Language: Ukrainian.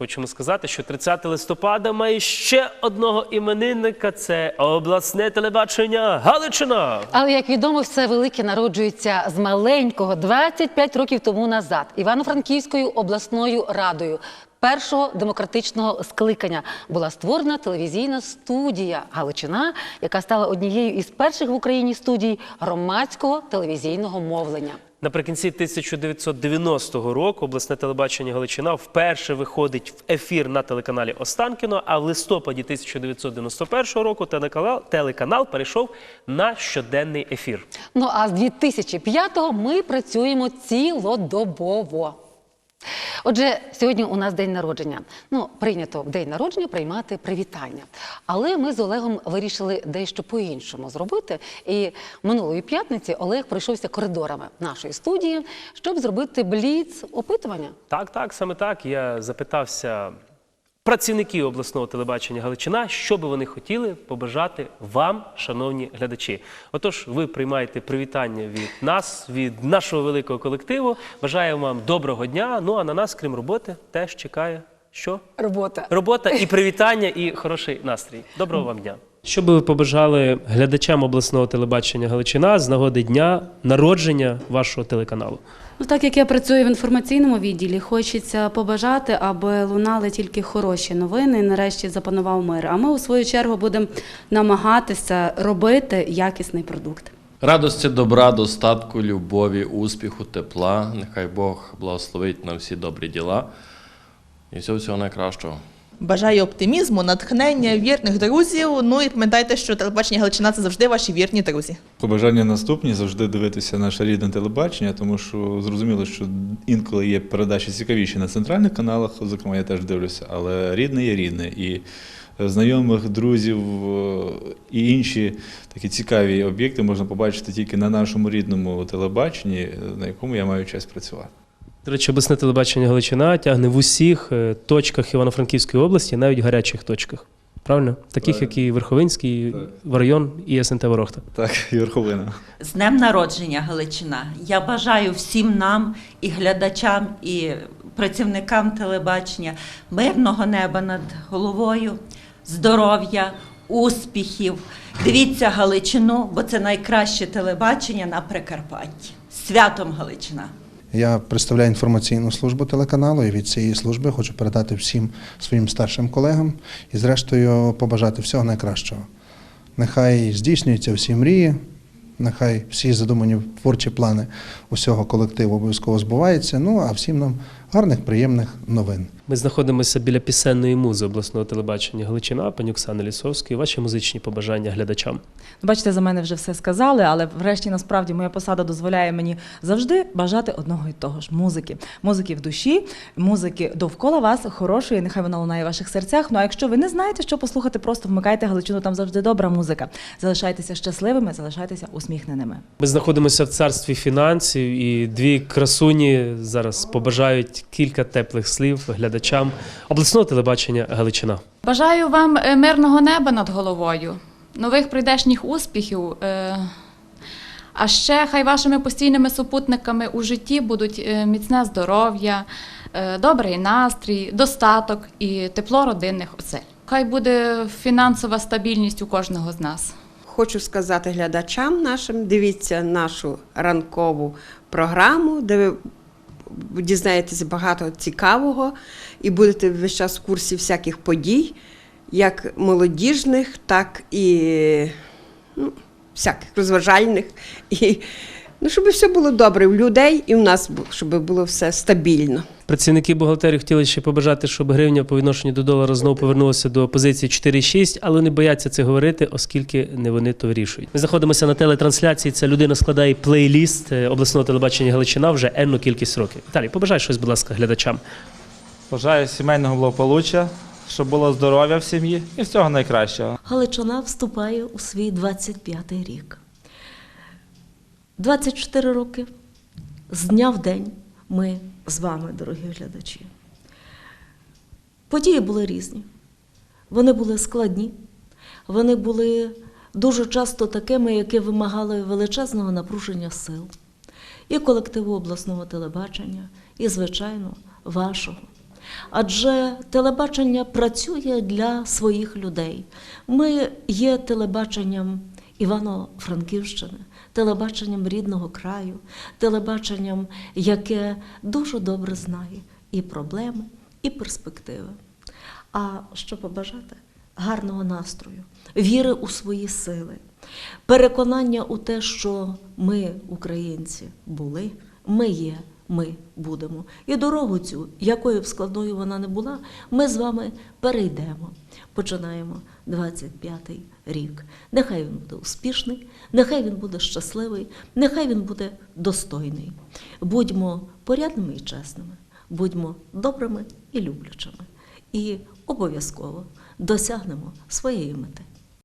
Хочемо сказати, що 30 листопада має ще одного іменинника. Це обласне телебачення Галичина. Але як відомо, все велике народжується з маленького 25 років тому назад Івано-Франківською обласною радою. Першого демократичного скликання була створена телевізійна студія Галичина, яка стала однією із перших в Україні студій громадського телевізійного мовлення. Наприкінці 1990 року обласне телебачення Галичина вперше виходить в ефір на телеканалі Останкіно. А в листопаді 1991 року телеканал, телеканал перейшов на щоденний ефір. Ну а з 2005-го ми працюємо цілодобово. Отже, сьогодні у нас день народження. Ну, прийнято в день народження приймати привітання. Але ми з Олегом вирішили дещо по-іншому зробити. І минулої п'ятниці Олег пройшовся коридорами нашої студії, щоб зробити бліц опитування. Так, так, саме так. Я запитався працівників обласного телебачення Галичина, що би вони хотіли побажати вам, шановні глядачі. Отож, ви приймаєте привітання від нас, від нашого великого колективу. Бажаємо вам доброго дня. Ну а на нас, крім роботи, теж чекає що? Робота. Робота і привітання, і хороший настрій. Доброго вам дня. Що би ви побажали глядачам обласного телебачення Галичина з нагоди дня народження вашого телеканалу? Ну, так як я працюю в інформаційному відділі, хочеться побажати, аби лунали тільки хороші новини. і Нарешті запанував мир. А ми у свою чергу будемо намагатися робити якісний продукт. Радості, добра, достатку, любові, успіху, тепла. Нехай Бог благословить на всі добрі діла. І всього всього найкращого. Бажаю оптимізму, натхнення, вірних друзів. Ну і пам'ятайте, що телебачення Галичина це завжди ваші вірні друзі. Побажання наступні завжди дивитися наше рідне телебачення, тому що зрозуміло, що інколи є передачі цікавіші на центральних каналах, зокрема я теж дивлюся, але рідне є рідне. І знайомих, друзів е, і інші такі цікаві об'єкти можна побачити тільки на нашому рідному телебаченні, на якому я маю честь працювати. До речі, обласне телебачення Галичина тягне в усіх е, точках Івано-Франківської області, навіть гарячих точках. Правильно? Таких, Правильно. як і Верховинський в район і СНТ Ворохта. Так, і верховина. З днем народження Галичина. Я бажаю всім нам, і глядачам, і працівникам телебачення мирного неба над головою, здоров'я, успіхів. Дивіться Галичину, бо це найкраще телебачення на Прикарпатті. Святом Галичина! Я представляю інформаційну службу телеканалу і від цієї служби хочу передати всім своїм старшим колегам і, зрештою, побажати всього найкращого. Нехай здійснюються всі мрії, нехай всі задумані творчі плани усього колективу обов'язково збуваються. Ну а всім нам гарних, приємних новин. Ми знаходимося біля пісенної музи обласного телебачення Галичина, пані Оксани Лісовської. Ваші музичні побажання глядачам. Бачите, за мене вже все сказали, але врешті насправді моя посада дозволяє мені завжди бажати одного і того ж музики. Музики в душі, музики довкола вас, хорошої, нехай вона лунає в ваших серцях. Ну а якщо ви не знаєте, що послухати, просто вмикайте Галичину, там завжди добра музика. Залишайтеся щасливими, залишайтеся усміхненими. Ми знаходимося в царстві фінансів, і дві красуні зараз побажають кілька теплих слів глядачам обласного телебачення Галичина. Бажаю вам е, мирного неба над головою, нових прийдешніх успіхів. е, А ще хай вашими постійними супутниками у житті будуть е, міцне здоров'я, добрий настрій, достаток і тепло родинних осель. Хай буде фінансова стабільність у кожного з нас. Хочу сказати глядачам нашим, дивіться нашу ранкову програму, де ви дізнаєтеся багато цікавого і будете весь час в курсі всяких подій, як молодіжних, так і ну, всяких розважальних. І, ну, щоб все було добре в людей і в нас, щоб було все стабільно. Працівники бухгалтерії хотіли ще побажати, щоб гривня по відношенню до долара знову повернулася до позиції 4,6, але не бояться це говорити, оскільки не вони то вирішують. Ми знаходимося на телетрансляції. Ця людина складає плейліст е, обласного телебачення Галичина вже енну кількість років. Віталій, побажай щось, будь ласка, глядачам. Бажаю сімейного благополуччя, щоб було здоров'я в сім'ї і всього найкращого. Галичина вступає у свій 25-й рік. 24 роки з дня в день ми з вами, дорогі глядачі. Події були різні. Вони були складні, вони були дуже часто такими, які вимагали величезного напруження сил і колективу обласного телебачення, і, звичайно, вашого. Адже телебачення працює для своїх людей. Ми є телебаченням Івано-Франківщини, телебаченням рідного краю, телебаченням, яке дуже добре знає і проблеми, і перспективи. А що побажати? Гарного настрою, віри у свої сили, переконання у те, що ми, українці, були, ми є, ми будемо. І дорогу цю, якою б складною вона не була, ми з вами перейдемо. Починаємо 25-й рік. Нехай він буде успішний, нехай він буде щасливий, нехай він буде достойний. Будьмо порядними і чесними, будьмо добрими і люблячими. І обов'язково досягнемо своєї мети.